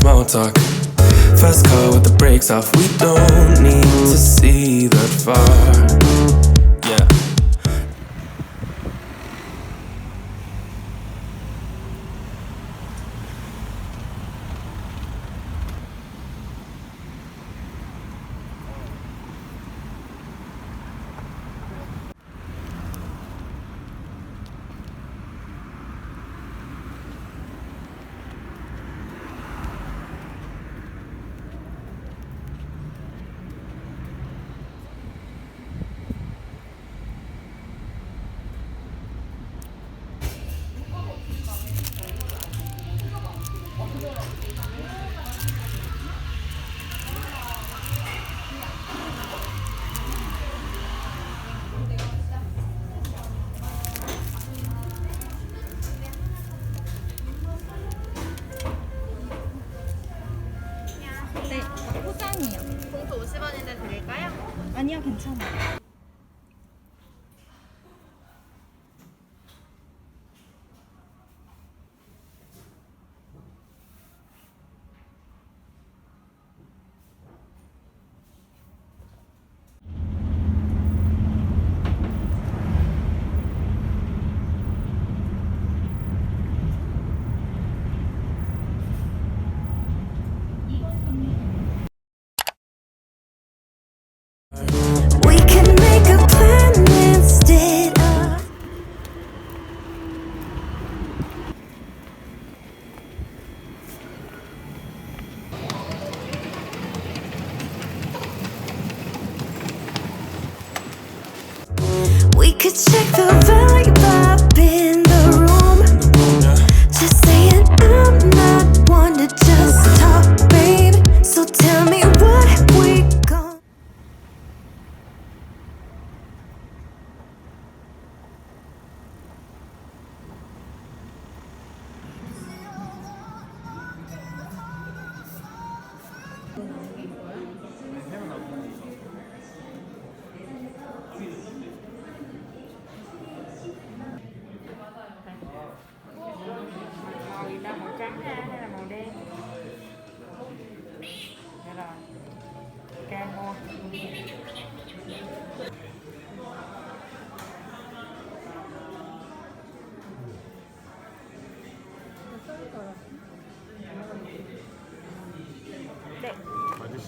small talk. Fast car with the brakes off. We don't need to see that far. 아니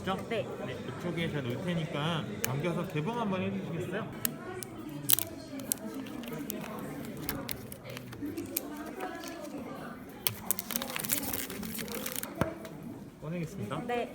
맞으시죠? 네. 이쪽에 제가 놓을 테니까 당겨서 개봉 한번 해주시겠어요? 꺼내겠습니다. 네.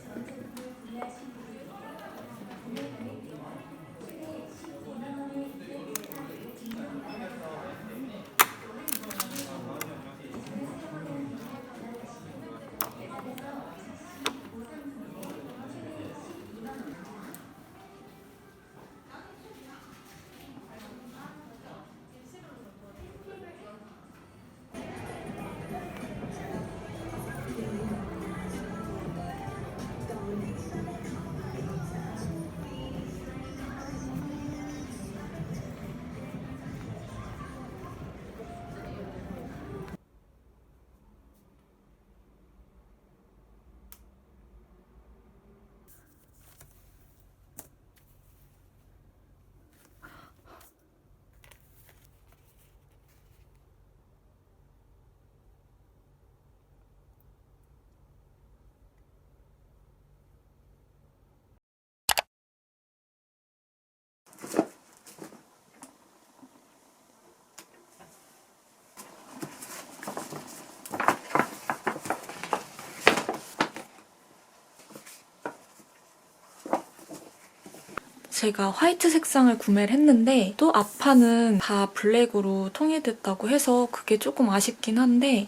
제가 화이트 색상을 구매를 했는데 또 앞판은 다 블랙으로 통일됐다고 해서 그게 조금 아쉽긴 한데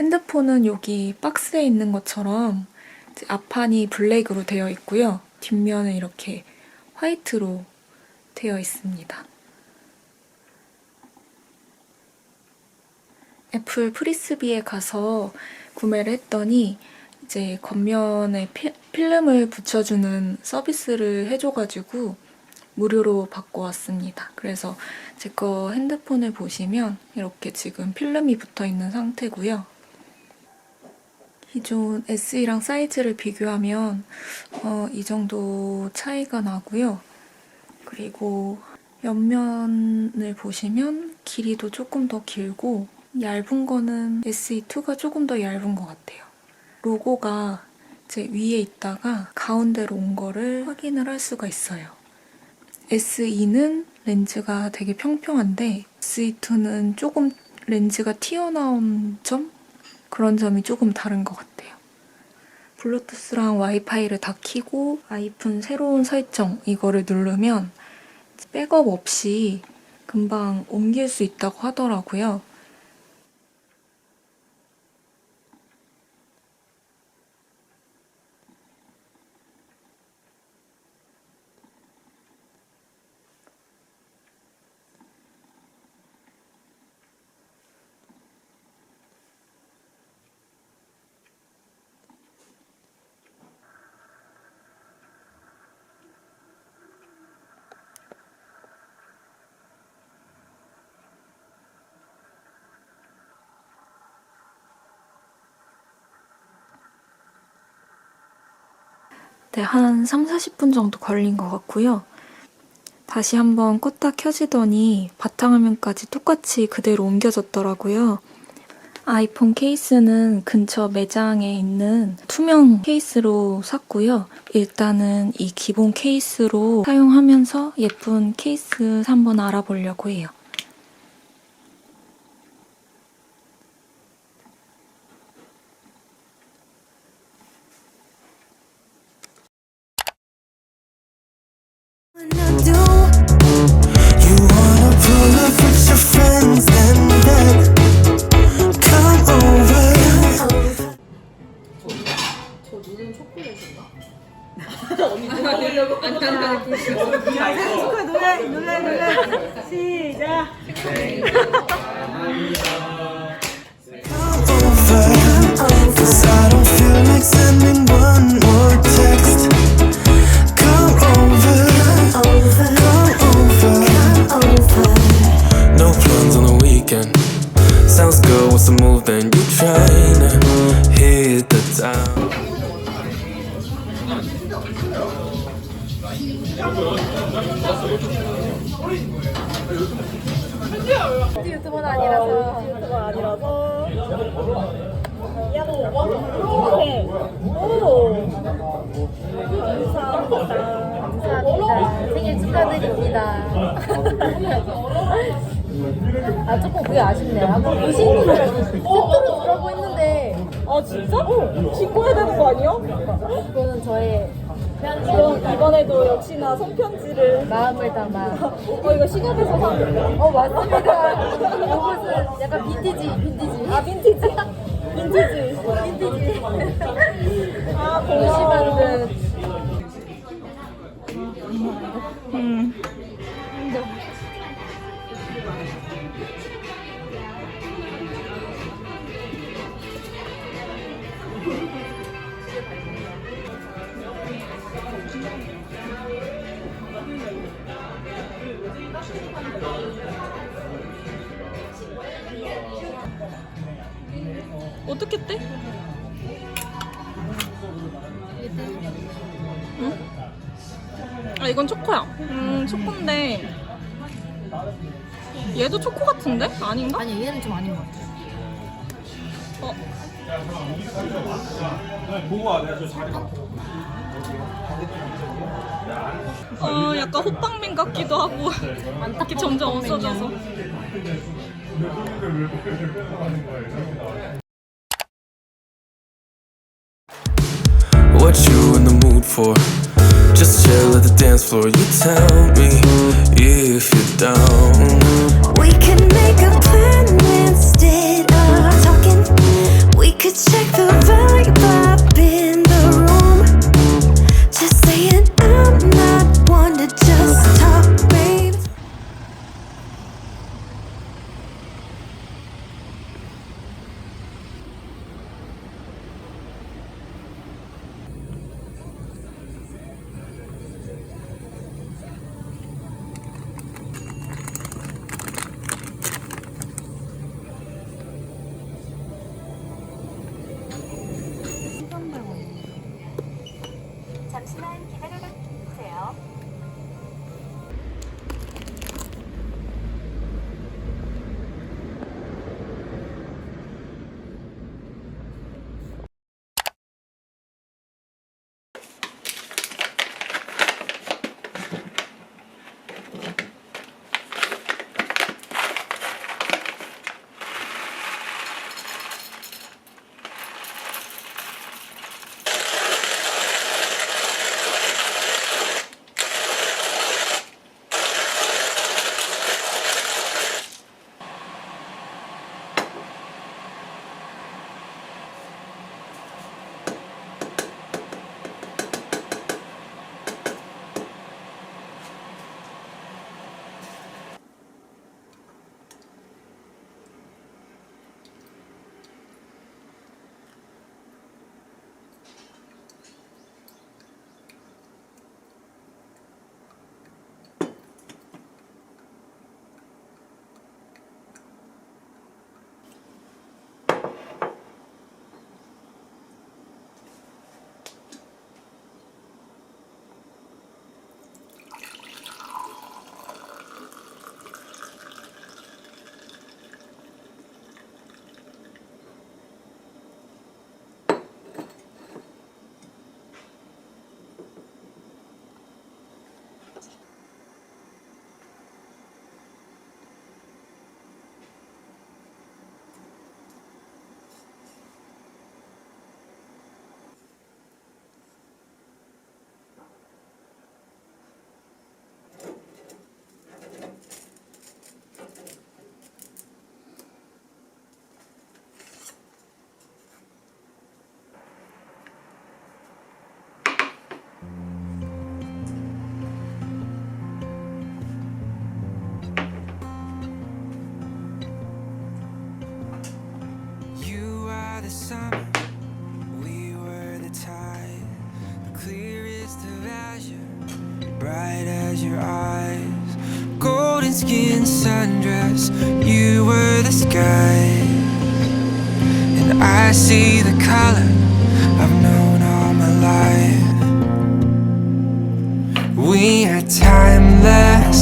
핸드폰은 여기 박스에 있는 것처럼 앞판이 블랙으로 되어 있고요. 뒷면은 이렇게 화이트로 되어 있습니다. 애플 프리스비에 가서 구매를 했더니 이제 겉면에 피- 필름을 붙여주는 서비스를 해줘가지고 무료로 받고 왔습니다. 그래서 제 거 핸드폰을 보시면 이렇게 지금 필름이 붙어 있는 상태고요. 기존 SE랑 사이즈를 비교하면 어, 이 정도 차이가 나고요. 그리고 옆면을 보시면 길이도 조금 더 길고 얇은 거는 SE2가 조금 더 얇은 것 같아요. 로고가 제 위에 있다가 가운데로 온 거를 확인을 할 수가 있어요. SE는 렌즈가 되게 평평한데 SE2는 조금 렌즈가 튀어나온 점? 그런 점이 조금 다른 것 같아요. 블루투스랑 와이파이를 다 켜고 아이폰 새로운 설정 이거를 누르면 백업 없이 금방 옮길 수 있다고 하더라고요. 네, 한 3, 40분 정도 걸린 것 같고요. 다시 한번 껐다 켜지더니 바탕화면까지 똑같이 그대로 옮겨졌더라고요. 아이폰 케이스는 근처 매장에 있는 투명 케이스로 샀고요. 일단은 이 기본 케이스로 사용하면서 예쁜 케이스 한번 알아보려고 해요. Plans on the weekend. Sounds good. What's the move then? You tryna hit the town? 유튜버는 아니라서. 유튜버가 아니라서. 야, 오케이. 오. 감사합니다. 감사합니다. 생일 축하드립니다. 아, 조금 그게 아쉽네요. 아까 무신분을 세트로 주라고 했는데, 아 진짜? 어. 신고 해야 되는 거 아니야? 그거는 저의 이번, 이번에도 역시나 손편지를 마음을 담아. 어 이거 시갑에서 산 어, 맞습니다. 이것은 약간 빈티지, 빈티지. 아 빈티지 빈티지 빈티지. 아 고마워 만든. 이건 초코야. 음 초코인데 얘도 초코 같은데? 아닌가? 아니, 얘는 좀 아닌 것 같아. 어. 어 약간 호빵맨 같기도 하고 이렇게 점점 없어져서 What you in the mood for? Floor. You tell me if you're down. Your eyes. Golden skin sundress, you were the sky. And I see the color I've known all my life. We are timeless.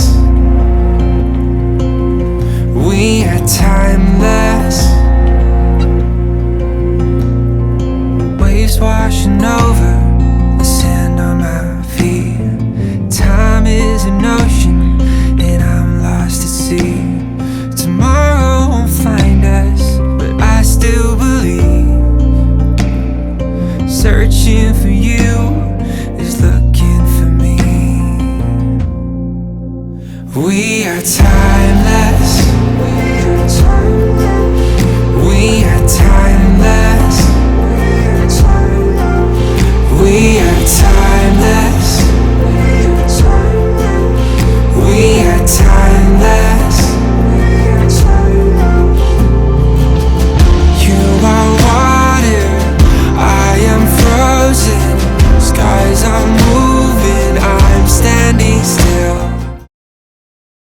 We are timeless. Waves washing over